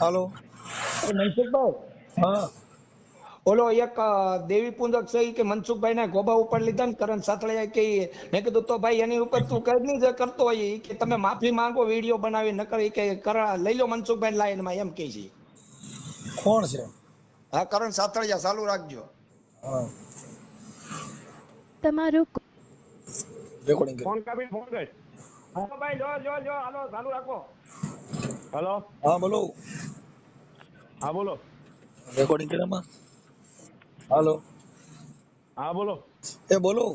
હાલો. મનસુખભાઈ? હા. ઓલો એક દેવી પૂંજક છે કે મનસુખભાઈ ને ગોબા ઉપર લીધા ને કરણ સાતળિયા કે મેં કીધું તો ભાઈ એની ઉપર તું કઈ નહીં જે કરતો હોય કે તમે માફી માંગો વીડિયો બનાવી નકર કે લઈ લો મનસુખભાઈ લાઈનમાં એમ કે છે. કોણ છે? હા કરણ સાતળિયા ચાલુ રાખજો. હા. તમારું રેકોર્ડિંગ ફોન કાપી ફોન કર. હા ભાઈ જો જો જો હાલો ચાલુ રાખો. હાલો. હા બોલો. હા બોલો. રેકોર્ડિંગ કર્યામાં હાલો. હા બોલો. એ બોલો.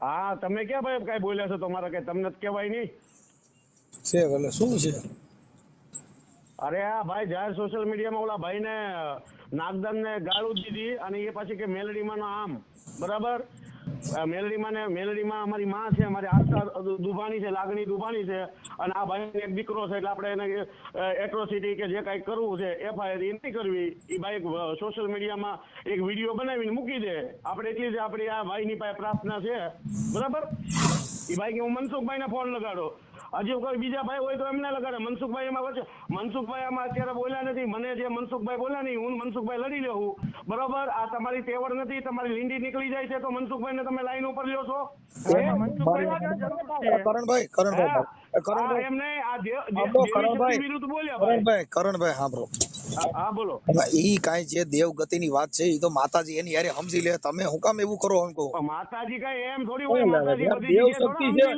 હા તમે ક્યાં ભાઈ કઈ બોલ્યા છો? તમારે કઈ તમને જ કહેવાય નહીં. છે એટલે શું છે? અરે આ ભાઈ જાહેર સોશિયલ મીડિયામાં ઓલા ભાઈને નાગદાન ને ગાળું દીધી અને એ પછી કે મેલડીમાં આમ. બરાબર? મેલડીમાં ને મેલડીમાં અમારી માં છે, અમારી આસ્થા દુભાની છે, લાગણી દુભાની છે, અને આ ભાઈ એક દીકરો છે, એટલે આપણે એને એટ્રોસિટી કે જે કાંઈ કરવું છે, એફઆઈઆર એ નહીં કરવી. એ ભાઈ સોશિયલ મીડિયામાં એક વીડિયો બનાવીને મૂકી દે. આપણે એટલી જ આપણી આ ભાઈની પાસે પ્રાર્થના છે. બરાબર? એ ભાઈ કે, હું મનસુખભાઈને ફોન લગાડો. હજી કોઈ બીજા ભાઈ હોય તો એમને લગાડે. મનસુખભાઈ એમાં વચ્ચે મનસુખભાઈ આમાં અત્યારે બોલ્યા નથી. મને જે મનસુખભાઈ બોલ્યા નહીં હું મનસુખભાઈ લડી લેવું બરોબર? આ તમારી તેવડ નથી. તમારી લીંડી નીકળી જાય છે તો મનસુખભાઈને તમે લાઈન ઉપર લ્યો છો? મનસુખભાઈ. કરણભાઈ કરણભાઈ હા. એ કરણભાઈ હા, એમ નહીં, આ દેવ- દેવ- સાંભળો, કરણભાઈ. વિરુદ્ધ બોલ્યા કરણભાઈ કરણભાઈ સાંભળો. હા, હા બોલો. ઈ કાંઈ જે દેવ ગતિની વાત છે ઈ તો માતાજી એની યારે સમજી લે. તમે હું કામ એવું કરો એમ કહો? માતાજી કઈ એમ થોડી હોય માતાજી દેવ શક્તિ છે.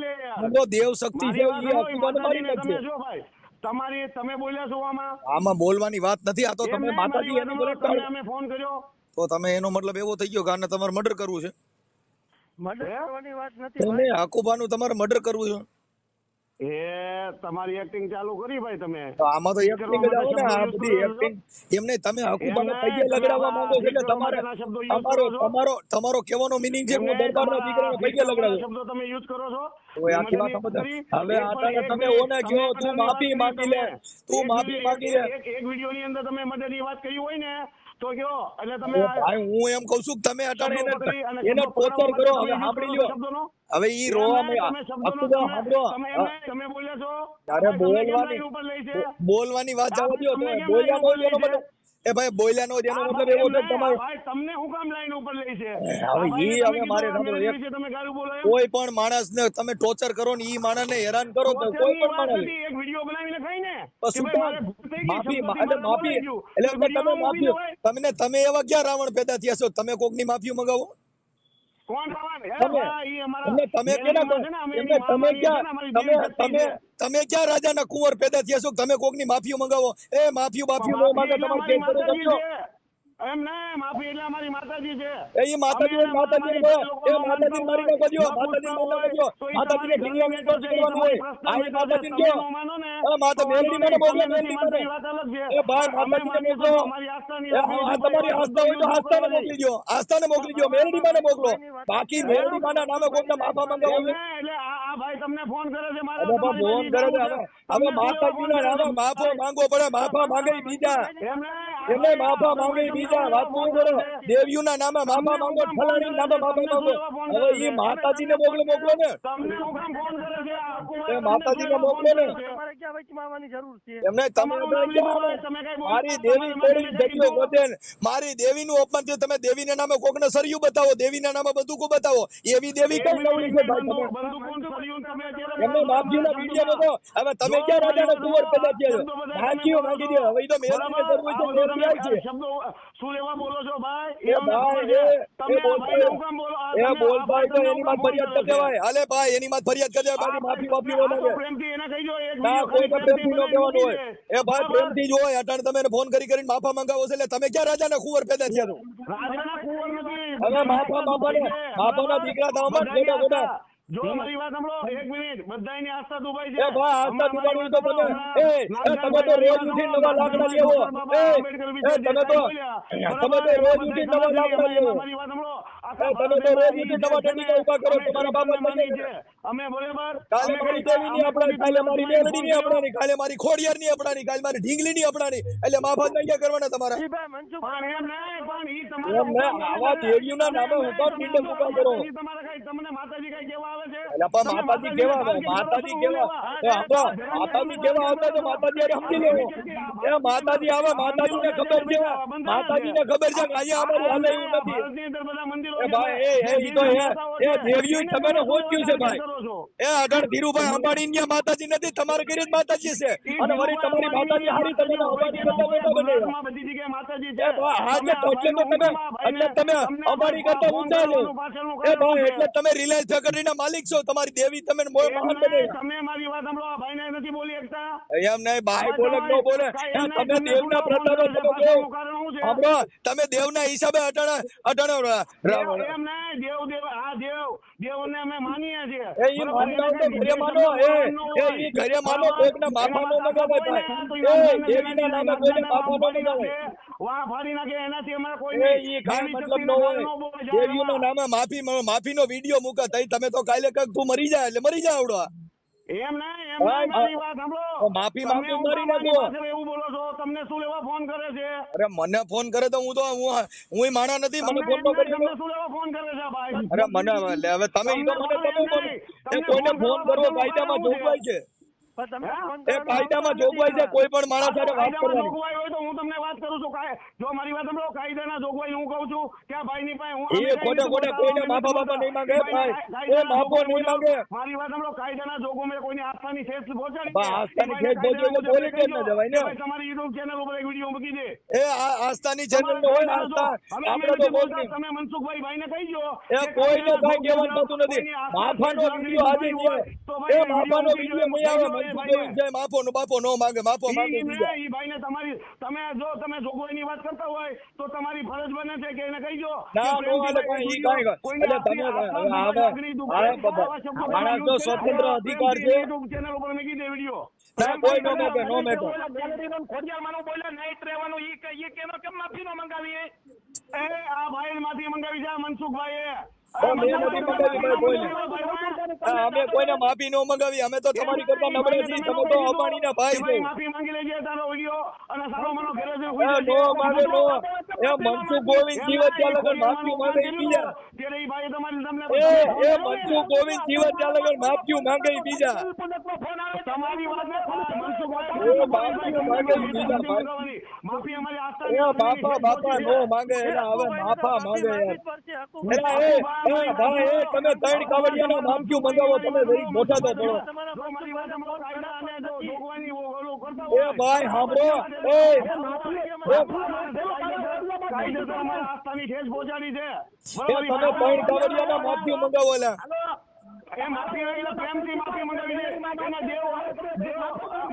દેવ શક્તિ છે ઈ મારી તમારી તમે બોલ્યા છો આમાં? આમાં બોલવાની વાત નથી. આ તો તમે માતાજી એની વાત તમને અમે ફોન કર્યો. તો તમે એનો મતલબ એવો થઈ ગયો કે આને તમારે મર્ડર કરવું છે? હે? તમે આકુબાનું તમારે મર્ડર કરવું છે. એ તમારી એક્ટિંગ ચાલુ કરી ભાઈ તમે. તો આમાં તો એક્ટિંગ જ આવે ને આ બધી એક્ટિંગ એમને તમે એમને પગે લગડાવવા માંગો છો એટલે તમારે તમારો તમારો તમારો કહેવાનો મિનિંગ છે હું દરબારના દીકરાને પગે લગડાવું શબ્દો તમે યુઝ કરો છો. ઓય આખી વાત સમજ હવે આતાને તમે ઓને કયો તું માફી માંગી લે તું માફી માંગી લે. એક- વિડિયો ની અંદર તમે મદદની વાત કરી હોય ને તો કયો? એટલે તમે ભાઈ હું એમ કઉ છું કે તમે અટાણે એને ટોર્ચર કરો હવે સાંભળી લ્યો. હવે ઈ એમ રોવા નહીં, માં તમે બોલ્યા છો? કેમ બોલવાની ઉપર લઈ છે? બોલવાની વાત જવા દો બોલ્યા બોલ્યા નો એ ભાઈ બોલ્યા નો જેનો મતલબ એવો છે તમારે ભાઈ તમને હું કામ લાઈન ઉપર લઈ છે? હવે ઈ હવે મારે બોલો કોઈ પણ માણસ ને તમે ટોર્ચર કરો ને ઈ માણસ ને હેરાન કરો તો કોઈ પણ માણસ એક વિડિયો બનાવીને ખાઈ ને. ગઈ, માફી એટલે માફી એટલે તમે માફી તમને તમે એવા ક્યાં રાવણ પેદા થયા છો? તમે કોકની માફી મંગાવો? તમે ક્યાં રાજાના કુંવર પેદા થયા છો? તમે કોકની માફી મંગાવો. એ માફી બાફીઓ નો માંગે તમારે એમ ના માફી એટલે અમારી માતાજી છે. એ ઈ માતાજી માતાજી એ માતાજી મારી માતાજી ન ઢીંગલા હોય. આ માતાજી કયો ન. ને, એ માતા મેલડી મને મેલડી. એ ભાઈ મોકલો. છીએ, અમારી આસ્થાની એ આ આ તમારી આસ્થા હોય તો આસ્થાને મોકલી. દો આસ્થાને મોકલી દો મેલડી મને મોકલો. બાકી મેલડી માના નામે કોકને માફા મંગાવો એટલે આ ભાઈ તમને ફોન કરે છે મારા ફોન કરે છે. હવે માતાજીના ફોન નામે માફો માંગવો પડે માફા માંગે બીજા. બીજા એમને એમને માફા માંગી બીજા વાત કરો? દેવીઓના નામે માફા માંગો ફલાણી નામે માફા માંગો. હવે એ માતાજીને મોકલો મોકલો ને. તમને હું કામ ફોન કરે છે? આ કુંવર એ માતાજીને મોકલો ને. એમને તમે મારી દેવી કોળી જગ્યો ગોતે મારી દેવીનું અપમાન થયું તમે દેવીના નામે કોકને સરિયું બતાવો દેવીના નામે બધું કો બતાવો. એવી દેવી કઈ નવરી છે ભાઈ તમે? તમે એમને માફીના વીડિયો બતાવો હવે તમે ક્યાં રાજાના કુંવર પેદા થયા છો માંગીઓ માંગી દો. હવે તો મેં કરવું છે બરાબર. છે? શબ્દો શું લેવા બોલો છો ભાઈ? એ ભાઈ ખબર છે. એ તમે કામ બોલો? એ તો એની માં ફરિયાદ ફોન કરી દેવાય હાલે ભાઈ એની માં ફરિયાદ કરી દેવાય બાકી માફી માફી નો આ તો લાગે પ્રેમથી એને કહી દો, એક ના કોઈ તો પ્રેમથી નો કહેવાનું હોય. એ ભાઈ પ્રેમથી જ હોય. અટાણે તમે ફોન કરી કરીને માફા મંગાવો છે એટલે તમે ક્યાં રાજાના કુંવર પેદા થયા છો? રાજાના કુંવર નથી. હવે માફા માફાને માફાના દીકરા તો અમાર બધાની ખોટા ખોટા આસ્થા. જો મારી વાત સાંભળો એક મિનિટ. બધાની આસ્થા દુભાઈ છે. એ ભાઈ આસ્થા દુભાઈ તો તમે એ એ તમે તો રોજ ઉઠીને નવા લાકડા લેવો એ એ તમે તો તમે તો રોજ ઉઠીને નવા લાકડા લેવો મારી વાત સાંભળો. તમે તો રોજ ઉઠીને નવા ટેનિકા ઊભા કરો તમારા બાબત માની છે છે. અમે બરાબર કાલે મારી ની આપણાની કાલે મારી મેલડી ની આપણાની કાલે મારી ખોડિયાર ની આપણાની કાલે મારી ઢીંગલી ની આપણાની. એટલે માફા નહીં કરવાના તમારા. ઈ ભાઈ મનસુખ પણ એમ નહીં, પણ ઈ તમારા એમ નહીં, હુકમ આવા છે. નામે કરો. તમારા કઈ તમને માતાજી કઈ કહેવા પણ માતાજી કેવા આવે? માતાજી કેવા? એ માતાજી કેવા આવતા તો માતાજી અરે સમજી લેવો એ માતાજી આવે માતાજી ને ખબર છે. માતાજી ને ખબર છે કે અહીંયા હાલે એવું નથી. ભારતની અંદર બધા મંદિરો એ ભાઈ એ એ તો એ એ દેવ્યું તમે હોચ્યું છે ભાઈ. એ અઢળ ધીરુભાઈ અંબાણી ની માતાજી નથી તમારે ઘરે જ માતાજી છે. અને વળી તમારી માતાજી હારી તમે અંબાણી કરતા મોટા બને બધી જગ્યાએ માતાજી એ હા જે તો એટલે તો તમે એટલે તમે અંબાણી કરતા ઊંચા છો. એ ભાઈ એટલે તમે રિલાયન્સ કરીને માલિક છો તમારી દેવી તમે ને તમે મારી વાત સાંભળો ભાઈ ને નથી બોલી શકતા એમ નહીં ભાઈ બોલે તો બોલે? તમે દેવના પ્રતાપે સાંભળો તમે દેવના હિસાબે અટણ અટણ એમ નહીં દેવ દેવ આ દેવ દેવને અમે માનીએ છીએ. એ ઈ માનતા તો ઘરે માનો એ એ ઈ ઘરે માનો કોકના બાપા નો મગાવે ભાઈ એ દેવીના નામે કોઈને બાપા નો મગાવે વાહ ફાડી નાખે એનાથી અમારે કોઈ એ ઈ મતલબ ન હોય. દેવીઓના નામે માફી માફીનો વીડિયો મૂકે તઈ તમે તો કાલે કક તું મરી જાય એટલે મરી જાય આવડો એમ ના એમ મારી વાત સાંભળો. માફી માફી મારી નાખો. એવું બોલો છો? તમને શું લેવા ફોન કરે છે? અરે મને ફોન કરે તો હું તો હું હું માણા નથી મને ફોન તો કરી તમને શું લેવા ફોન કરે છે ભાઈ? અરે મને હવે તમે ઈ તો મને તમે કોઈને ફોન કરવો કાયદામાં જોગવાઈ છે. કાયદામાં જોગવાઈ છે કોઈ પણ માણસ સાથે વાત કરવાની. જોગવાઈ હોય તો હું તમને વાત કરું છું કાય- જો મારી વાત સાંભળો કાયદાના જોગવાઈ હું કહું છું કે આ ભાઈની પાસે હું એ ખોટે ખોટે કોઈને માફા બાપા નહીં માંગે, ભાઈ. એ માફો નહીં માંગે. મારી વાત સાંભળો કાયદાના જોગો મેં કોઈની આસ્થાની ઠેસ પહોંચાડી બા, આસ્થાની એ ભાઈને એટલે બોલી કેમ ન જવાય ને? ભાઈ તમારી યુટ્યુબ ચેનલ ઉપર એક વીડિયો મૂકી દે. એ આસ્થાની ચેનલ હોય ને આસ્થા આપણે તો નથી તમે મનસુખભાઈ ભાઈને કહી દો એ કોઈને કાયદાના કહેવાનું થતું નથી. માફાનો ઠેસ આજે પહોંચાડી હોય, તો છે એ માફાનો વીડિયો વીડિયો નહીં આવે મૂકી દો એ મનસુખ ભાઈને. ગોવિંદ નો બાપો નો માંગે માફો માંગે ઈ બીજા ને, ઈ ભાઈને તમારી તમે જો તમે જોગવાઈની વાત કરતા હોય તો તમારી ફરજ બને છે કે એને કહી ના, નો હાલે કાંઈ, ઈ કાંઈ કાંઈ. એટલે તમે હવે આસ્થા હવે લાગણી દુઃખ હવે થાય, બાબા, આવા શબ્દો માણસનો તમે use સ્વતંત્ર અધિકાર છે. YouTube ચેનલ ઉપર મૂકી દે વીડિયો ના, કોઈ નો મેકે, નો મેકે. ખોડિયારમાંનું બોલ્યા, નાઈટ રહેવાનું, ઈ કે- ઈ કેનો કેમ માફી નો મંગાવી એ? એ આ ભાઈ માંથી મંગાવી છે મનસુખભાઈ. ભાઈ અમે કોઈને માફી નો મંગાવી અમે તો તમારી કરતા નબળે છીએ તમે તો અંબાણીના ભાઈ છો. માફી માંગી લેજે તારો ઓડિયો અને સારો મનો ઘરે જઈને હોય નો માંગે નો એ મનસુ ગોવિંદ જીવત ત્યાં લગન માફી માંગે બીજા. ત્યારે ઈ ભાઈએ તમારી તમને એ એ મનસુ ગોવિંદ જીવત ત્યાં લગન માફી માંગે બીજા. તમારી વાત ને એ માફી માંગે બીજા માફી અમારી આસ્થા એ બાપા બાપા નો માંગે એના હવે માફા માંગે યાર. એ એ. ભાઈ તમે ત્રણ કાવડિયાના માફી બંધાવો તમે જરીક મોટા તો કરતા એ ભાઈ સાંભળો. એ તમે ત્રણ કાવડિયાના માફી મંગાવો એલા એ માફી એટલે પ્રેમથી માફી મંગાવી છે એના દેવ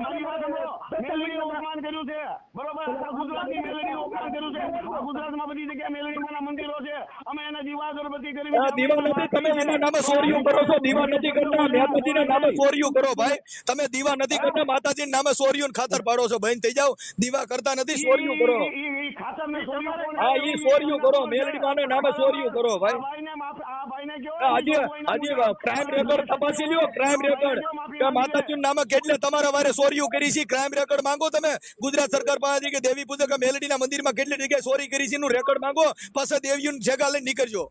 મારી વાત સાંભળો. મેલડીનું અપમાન કર્યું છે. બરોબર? આખા ગુજરાતની મેલડીનું અપમાન કર્યું છે. ગુજરાતમાં બધી જગ્યાએ મેલડીમાંના મંદિરો છે. અમે એના દીવા અગરબત્તી કરી દીવા નથી. તમે એના નામે સોરિયું કરો છો. દીવા નથી કરતા. માતાજીના નામે સોરિયું કરો ભાઈ. તમે દીવા નથી કરતા. માતાજીના નામે સોરિયું ખાતર પાડો છો. બહેન થઈ જાઓ. દીવા કરતા નથી સોરિયું કરો. ઈ- ચોરીઓ કોણે હા? ઈ ચોરીઓ કરો મેલડી માના નામે સોરિયું કરો ભાઈ. આ ભાઈને કયો આજે આજે ક્રાઇમ રેકોર્ડ તપાસી લ્યો ક્રાઇમ રેકોર્ડ કે માતાજીના નામે કેટલે તમારા વારે ચોરીઓ કરી છે ક્રાઇમ રેકોર્ડ માંગો તમે. ગુજરાત સરકાર પાસેથી કે દેવી પૂજક મેલડીના મંદિરમાં કેટલી જગ્યાએ ચોરી કરી છે રેકોર્ડ માંગો. પાછા દેવીઓની જગા લઈને નીકળજો.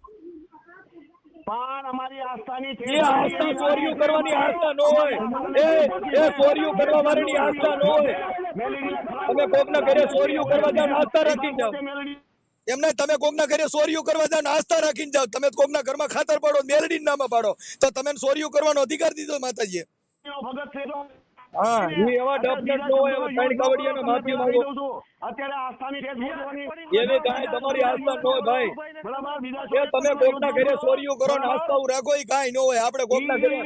પણ અમારી આસ્થાની. એ આસ્થા ચોરીઓ કરવાની આસ્થા ન હોય એ એ ચોરીઓ કરવા વાળાની આસ્થા ન હોય તમે કોકના ઘરે ચોરીઓ કરવા જાવ આસ્થા જાઓ. મેલડી એમને તમે કોકના ઘરે સોરિયું કરવા જાઓ નાસ્તા આસ્થા રાખીને જાવ તમે કોકના ઘરમાં ખાતર પાડો મેલડી નામાં પાડો. તો તમે સોરિયું કરવાનો અધિકાર દીધો માતાજીએ. ભગત હા એ એવા ડફનેટ ન હોય એવા ત્રણ કાવડિયાને માફી માંગો અત્યારે આસ્થાની ઠેસ પહોંચવાની એવી કાંઈ તમારી આસ્થા ન હોય ભાઈ. બરાબર બીજા એ તમે કોકના ઘરે ચોરીઓ કરો ને આસ્થાઓ રાખો એ કાંઈ ન હોય. આપણે કોકના ઘરે.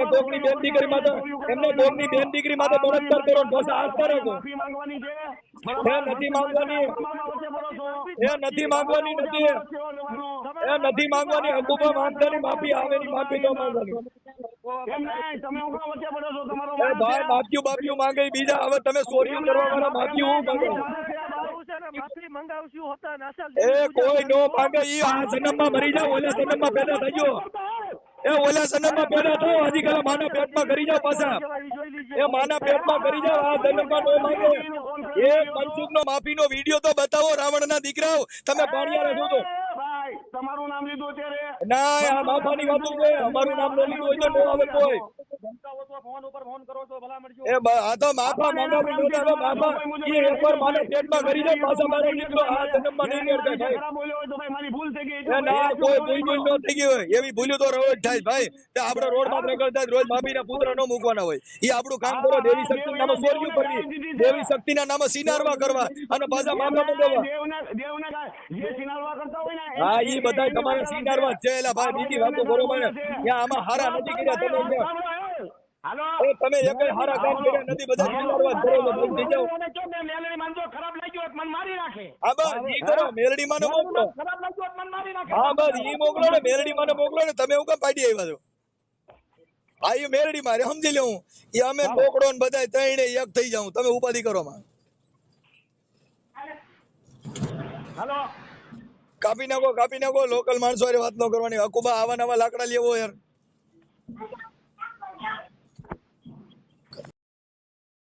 એ કોકની બેન દીકરી માટે એમને કોકની બેન દીકરી માટે બળાત્કાર કરો ને પાછા આસ્થા રાખો. માંગવાની છે એ નથી માંગવાની એ નથી માંગવાની નથી? એ નથી માંગવાની. અંગુભા માંગતાની માફી આવેની માફી તો માંગવાની. એ વાંક ભાઈ છે. માફીઓ બાફીઓ માંગે બીજા. હવે તમે ચોરીઓ કરવા વાળા માફી હું માંગે એ કોઈ નો માંગે ઈ આ જન્મમાં મરી જાવ ઓલા જન્મમાં પેદા થઈ એ ઓલા જન્મમાં પેદા થયો હજી કાલે માના પેટમાં કરી જાવ પાછા. એ માના પેટમાં કરી જાવ આ જન્મમાં નો માંગે. એ મનસુખ નો માફી નો વીડિયો તો બતાવો રાવણ ના દીકરાઓ. તમે પાણી ભાઈ, તમારું નામ લીધું અત્યારે? ના આ માફાની વાતો છે અમારું નામ ન લીધું હોય તો ન આવે કોઈ એ આ તો માફા માંગવા નહોતા તો માફા. ઈ એકવાર મારે પેટમાં કરી દે પાછા મારો નીકળો આ જન્મમાં નહીં નીકળે ભાઈ બોલ્યો હોય તો ભાઈ. મારી ભૂલ થઈ ગઈ ના કોઈ ભૂલ ભૂલ ન થઈ ગઈ હોય. એવી ભૂલ્યું તો રોજ થાય ભાઈ. તે આપણે રોડમાં જ રોજ માફીના પુત્ર ન મૂકવાના હોય. એ આપણું કામ કરો દેવી શક્તિ નામે સોર્યું કરવી દેવી શક્તિના નામે સિનારવા કરવા અને પાછા માફા મંગાવવા દેવને દેવને કાંઈ જે સિનારવા કરતા હોય ને એ- ઈ બધાય તમારા સિનારવા જ છે એલા ભાઈ બીજી વાતો કરો મને ત્યાં આમાં હારા નથી કર્યા તમે હાલો તમે એકય હારા કામ કર્યા નથી બધા સિનારવા જ કરો છો બંધ થઈ કે મેલડી માનજો ખરાબ લાગ્યો મને મારી નાખે. હા બસ ઈ કરો મેલડી માને મોકલો. ખરાબ લાગ્યો મને મારી નાખે. હા બસ ઈ મોકલો ને મેલડી માને મોકલો ને તમે હું કામ પાડી આવ્યા છો? હા એ મેલડી મારે સમજી લઉં એ અમે મોકળો ને બધા ત્રણે એક થઈ જાઉં. તમે ઉપાધિ કરો માં હાલો. કાપી નાખો કાપી નાખો લોકલ માણસો વાત ન કરવાની. હકુબા આવા નવા લાકડા લેવો યાર.